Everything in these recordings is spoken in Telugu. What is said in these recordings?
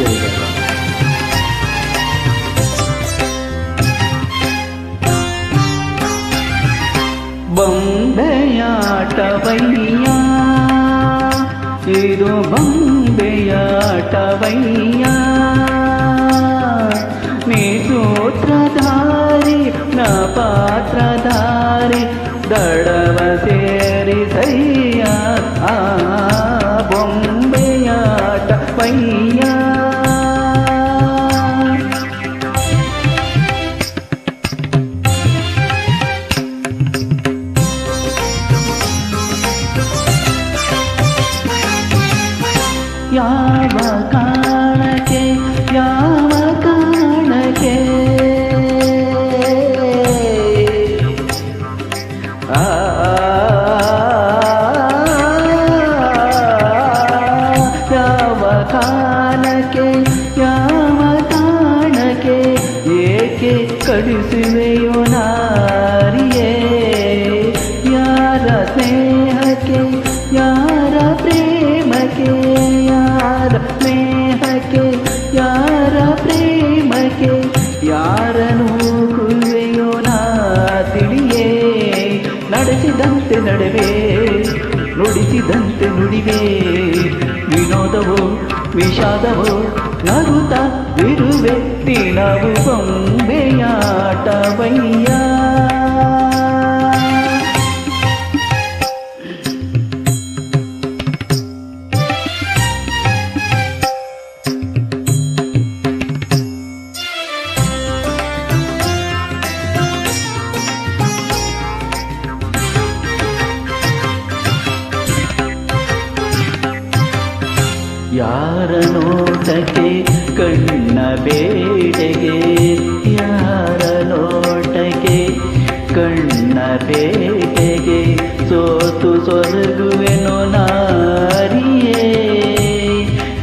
చేరుతారు ಬಂಬೆಯಾಟವಯ್ಯ ಇದು ಬಂಬೆಯಾಟವಯ್ಯ ನೀ ಸೂತ್ರಧಾರಿ ನ ಪಾತ್ರಧಾರಿ ದಡವ ಸೇರಿಸಯ್ಯ ಆ ಯಾವ ಕಾರಣಕ್ಕೆ ಯಾವ ಕಾರಣಕ್ಕೆ ಆ, ಯಾವ ಕಾರಣಕ್ಕೆ ಯಾವ ಕಾರಣಕ್ಕೆ ಏಕೆ ಕಳಿಸುವೆಯೋ ನಡೆಸಿದಂತೆ ನಡೆವೆ ನುಡಿಸಿದಂತೆ ನುಡಿವೆ. ವಿನೋದವೋ ವಿಷಾದವೋ ನಗುತ್ತ ಇರುವೆ ದಿನವು ಬೊಂಬೆಯಾಟವಯ್ಯ. ಯಾರ ನೋಟಕ್ಕೆ ಕಣ್ಣ ಬೇಟೆಗೆ? ಯಾರ ನೋಟಕ್ಕೆ ಕಣ್ಣ ಬೇಟೆಗೆ? ಸೋತು ಸೊರಗುವೆನೋ ನಾರಿಯೇ?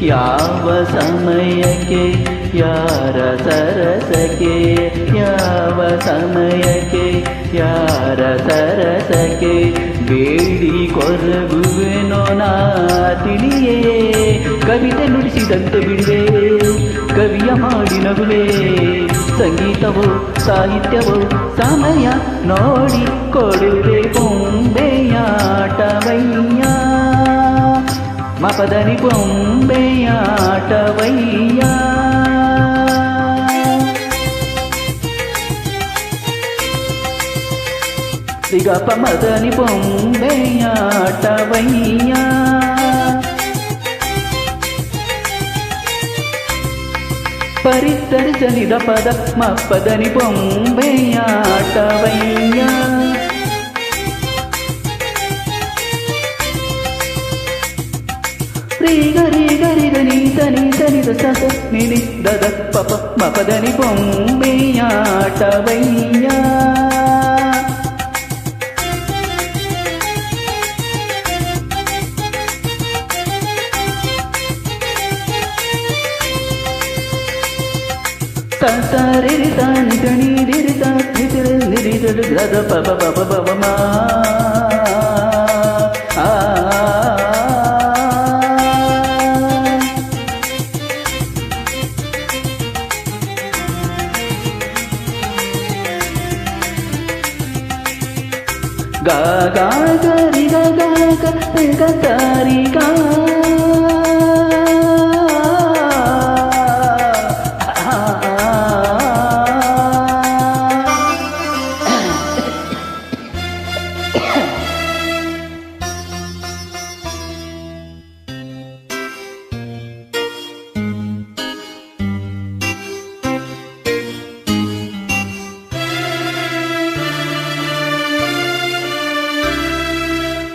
ಯಾವ ಸಮಯಕ್ಕೆ, ಯಾರ ಸರಸಕ್ಕೆ? ಯಾವ ಸಮಯಕ್ಕೆ, ಯಾರ ಸರಸಕ್ಕೆ? ಬೇಡಿ ಕೊರಗುವೆನೋ ನಾ ತಿಳಿಯೇ? ಕವಿತೆ ನುಡಿಸಿದಂತೆ ಬಿಡುವೆ ಕವಿಯ ಮಾಡಿ ನಗುವೆ ಸಂಗೀತವೋ ಸಾಹಿತ್ಯವೋ ಸಮಯ ನೋಡಿ ಕೊಡುವೆ ಬೊಂಬೆಯಾಟವಯ್ಯ ಮಪದನಿ ಬೊಂಬೆಯಾಟವಯ್ಯ ಸಿಗಪ ಮದನಿ ಬೊಂಬೆಯಾಟವಯ್ಯ ಪರಿತ್ತರಿಸಲಿದ ಪದ ಮಪ್ಪದನಿ ಬೊಂಬೆಯಾಟವಯ್ಯ ರೀಗ ರೀಗ ರಿಗ ನೀತ ನೀತ ನಿದ ಸಸ ನಿನಿ ದದ ಪಪ ಮಪದನಿ ಬೊಂಬೆಯಾಟವಯ್ಯ తరి తాని గణి రిరి తారి రిరి గ్రద పబ పబ పబ మా ga ga ga ri ga ga ga ga ga ga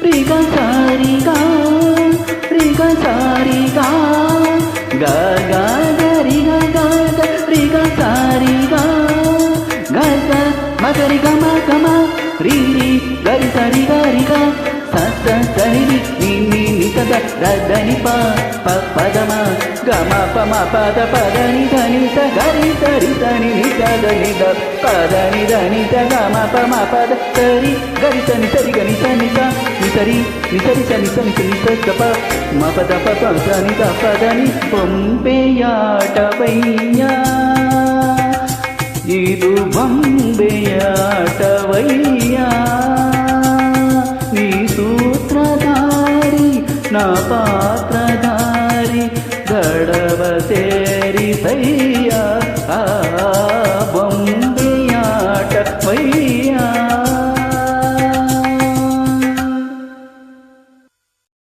రిగ సారి గా రిగ సారి గా గా గా గరి గా గా గా రిగ సారి గా మగరి గ మ గ గరి సరి గరి గా సరి రి ని ని ని స ద ర ద ని ప ప ప ద మ గ మ ప మ ప ద ప ద ని ద ని స గరి సరి స ని ని స ద ని ద ప ద ని ద ని స గ మ ప మ ప ద సరి గరి స ని సరి గ ని స ని స ని సరి ని సరి స ని స ని స ని స గ ప మ ప ద ప ప ద ని ద ప ద ని బొంబెయాటవయ్యా ಇದು ಬೊಂಬೆಯಾಟವಯ್ಯ ಕೈಯಾ